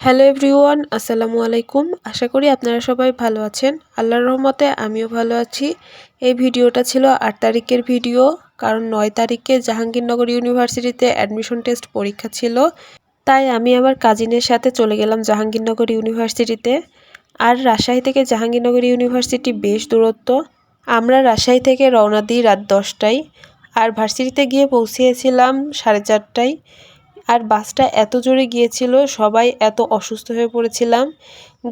Hello everyone, আসসালামু আলাইকুম। আশা করি আপনারা সবাই ভালো আছেন। আল্লাহর রহমতে আমিও ভালো আছি। এই ভিডিওটা ছিল আট তারিখের ভিডিও, কারণ নয় তারিখে জাহাঙ্গীরনগর ইউনিভার্সিটিতে অ্যাডমিশন টেস্ট পরীক্ষা ছিল। তাই আমি আমার কাজিনের সাথে চলে গেলাম জাহাঙ্গীরনগর ইউনিভার্সিটিতে। আর রাজশাহী থেকে জাহাঙ্গীরনগর ইউনিভার্সিটি বেশ দূরত্ব। আমরা রাজশাহী থেকে রওনা দিই রাত দশটায়। আর ভার্সিটিতে গিয়ে পৌঁছিয়েছিলাম সাড়ে চারটায়। আর বাসটা এত জোরে গিয়েছিল, সবাই এত অসুস্থ হয়ে পড়েছিলাম।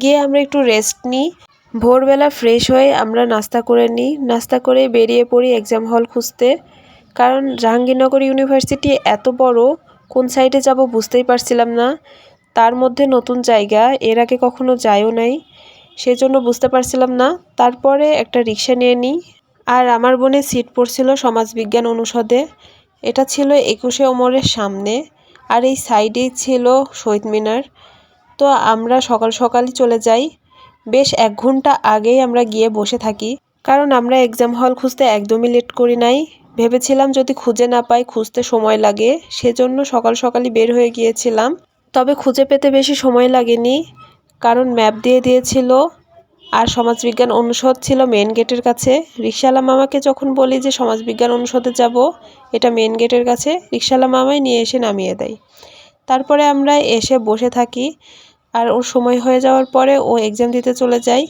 গিয়ে আমরা একটু রেস্ট নিই। ভোরবেলা ফ্রেশ হয়ে আমরা নাস্তা করে নিই। নাস্তা করে বেরিয়ে পড়ি এক্সাম হল খুঁজতে। কারণ জাহাঙ্গীরনগর ইউনিভার্সিটি এত বড়, কোন সাইডে যাব বুঝতেই পারছিলাম না। তার মধ্যে নতুন জায়গা, এর আগে কখনো যায়ও নাই। সেজন্য বুঝতে পারছিলাম না। তারপরে একটা রিক্সা নিয়ে নিই। আর আমার বোনের সিট পড়ছিল সমাজবিজ্ঞান অনুষদে। এটা ছিল একুশে ওমরের সামনে। আর এই সাইডেই ছিল শহীদ মিনার। তো আমরা সকাল সকালই চলে যাই। বেশ এক ঘণ্টা আগেই আমরা গিয়ে বসে থাকি। কারণ আমরা এক্সাম হল খুঁজতে একদমই লেট করি নাই। ভেবেছিলাম যদি খুঁজে না পাই, খুঁজতে সময় লাগে। সেজন্য সকাল সকালই বের হয়ে গিয়েছিলাম। তবে খুঁজে পেতে বেশি সময় লাগেনি। কারণ ম্যাপ দিয়ে দিয়েছিল। আর সমাজবিজ্ঞান অনুষদ ছিল মেন গেটের কাছে। রিক্সাওয়ালা মামাকে যখন বলি যে, সমাজবিজ্ঞান অনুষদে যাব, এটা মেন গেটের কাছে রিক্সাওয়ালা মামাই নিয়ে এসে নামিয়ে দেয়। তারপরে আমরা এসে বসে থাকি, আর ওর সময় হয়ে যাওয়ার পরে ও এক্সাম দিতে চলে যায়।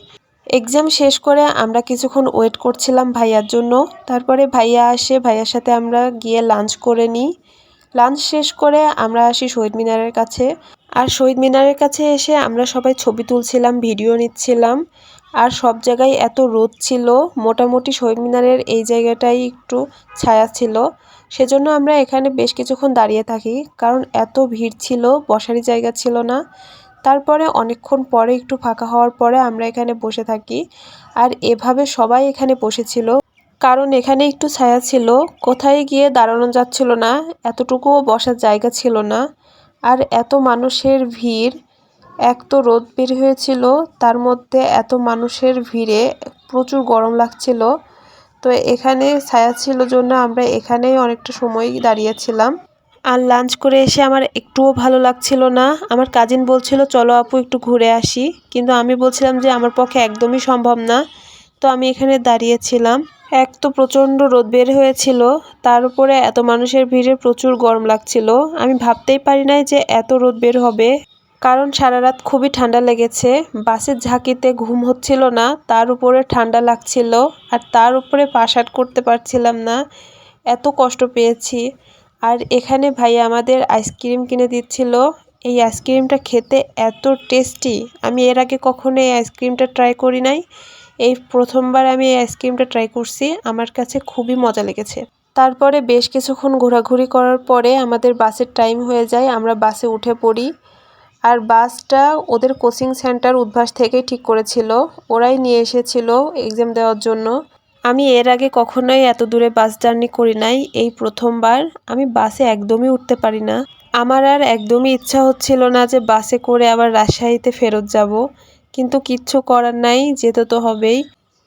এক্সাম শেষ করে আমরা কিছুক্ষণ ওয়েট করছিলাম ভাইয়ার জন্য। তারপরে ভাইয়া আসে, ভাইয়ার সাথে আমরা গিয়ে লাঞ্চ করে নিই। লাঞ্চ শেষ করে আমরা আসি শহীদ মিনারের কাছে। আর শহীদ মিনারের কাছে এসে আমরা সবাই ছবি তুলছিলাম ভিডিও নিচ্ছিলাম। আর সব জায়গায় এত রোদ ছিল, মোটামুটি শহীদ মিনারের এই জায়গাটাই একটু ছায়া ছিল। সেজন্য আমরা এখানে বেশ কিছুক্ষণ দাঁড়িয়ে থাকি, কারণ এত ভিড় ছিল, বসারই জায়গা ছিল না। তারপরে অনেকক্ষণ পরে, একটু ফাঁকা হওয়ার পরে আমরা এখানে বসে থাকি। আর এভাবে সবাই এখানে বসেছিল, কারণ এখানে একটু ছায়া ছিল। কোথায় গিয়ে দাঁড়ানো যাচ্ছিল না, এতটুকুও বসার জায়গা ছিল না। আর এত মানুষের ভিড় এক তো রোদ বের হয়েছিল, তার মধ্যে এত মানুষের ভিড়ে প্রচুর গরম লাগছিল। তো এখানে ছায়া ছিল জন্য আমরা এখানেই অনেকটা সময় দাঁড়িয়েছিলাম। আর লাঞ্চ করে এসে আমার একটুও ভালো লাগছিল না। আমার কাজিন বলছিল, চলো আপু, একটু ঘুরে আসি। কিন্তু আমি বলছিলাম যে, আমার পক্ষে একদমই সম্ভব না। তো আমি এখানে দাঁড়িয়েছিলাম। এক তো প্রচণ্ড রোদ বের হয়েছিল, তার উপরে এত মানুষের ভিড়ে প্রচুর গরম লাগছিল। আমি ভাবতেই পারি নাই যে, এত রোদ বের হবে। কারণ সারা রাত খুবই ঠান্ডা লেগেছে। বাসের ঝাঁকিতে ঘুম হচ্ছিল না, তার উপরে ঠান্ডা লাগছিল আর তার উপরে পাশাট করতে পারছিলাম না। এত কষ্ট পেয়েছি। আর এখানে ভাই আমাদের আইসক্রিম কিনে দিচ্ছিল। এই আইসক্রিমটা খেতে এত টেস্টি। আমি এর আগে কখনো এই আইসক্রিমটা ট্রাই করি নাই। এই প্রথমবার আমি এই আইসক্রিমটা ট্রাই করছি। আমার কাছে খুবই মজা লেগেছে। তারপরে বেশ কিছুক্ষণ ঘোরাঘুরি করার পরে আমাদের বাসের টাইম হয়ে যায়। আমরা বাসে উঠে পড়ি। আর বাসটা ওদের কোচিং সেন্টার উদ্ভাস থেকেই ঠিক করেছিল। ওরাই নিয়ে এসেছিল এক্সাম দেওয়ার জন্য। আমি এর আগে কখনোই এত দূরে বাস জার্নি করি নাই এই প্রথমবার। আমি বাসে একদমই উঠতে পারি না। আমার আর একদমই ইচ্ছা হচ্ছিল না যে বাসে করে আবার রাজশাহীতে ফেরত যাব। কিন্তু কিচ্ছু করার নাই, যেতে তো হবেই।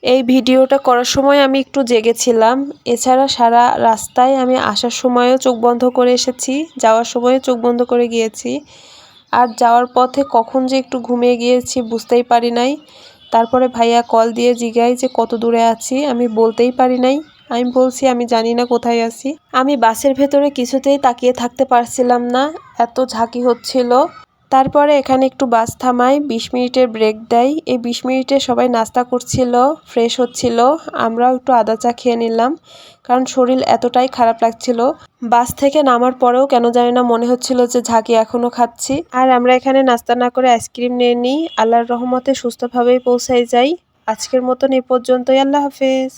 এই ভিডিওটা করার সময় আমি একটু জেগেছিলাম। এছাড়া সারা রাস্তায় আমি আসার সময়ও চোখ বন্ধ করে এসেছি, যাওয়ার সময়ও চোখ বন্ধ করে গিয়েছি। আর যাওয়ার পথে কখন যে একটু ঘুমিয়ে গিয়েছি বুঝতেই পারি নাই। তারপরে ভাইয়া কল দিয়ে জিগাই যে, কত দূরে আছি? আমি বলতেই পারি নাই। আমি বলছি, আমি জানি না কোথায় আছি। আমি বাসের ভেতরে কিছুতেই তাকিয়ে থাকতে পারছিলাম না। এত ঝাঁকি হচ্ছিল। তারপরে এখানে একটু বাস থামায় বিশ মিনিটের ব্রেক দেয় এই বিশ মিনিটে সবাই নাস্তা করছিল ফ্রেশ হচ্ছিল। আমরাও একটু আদা চা খেয়ে নিলাম, কারণ শরীর এতটাই খারাপ লাগছিল। বাস থেকে নামার পরেও কেন জানি না মনে হচ্ছিল যে ঝাঁকি এখনও খাচ্ছি। আর আমরা এখানে নাস্তা না করে আইসক্রিম নিয়ে নিই। আল্লাহর রহমতে সুস্থভাবেই পৌঁছাই যাই। আজকের মতন এ পর্যন্তই, আল্লাহ হাফেজ।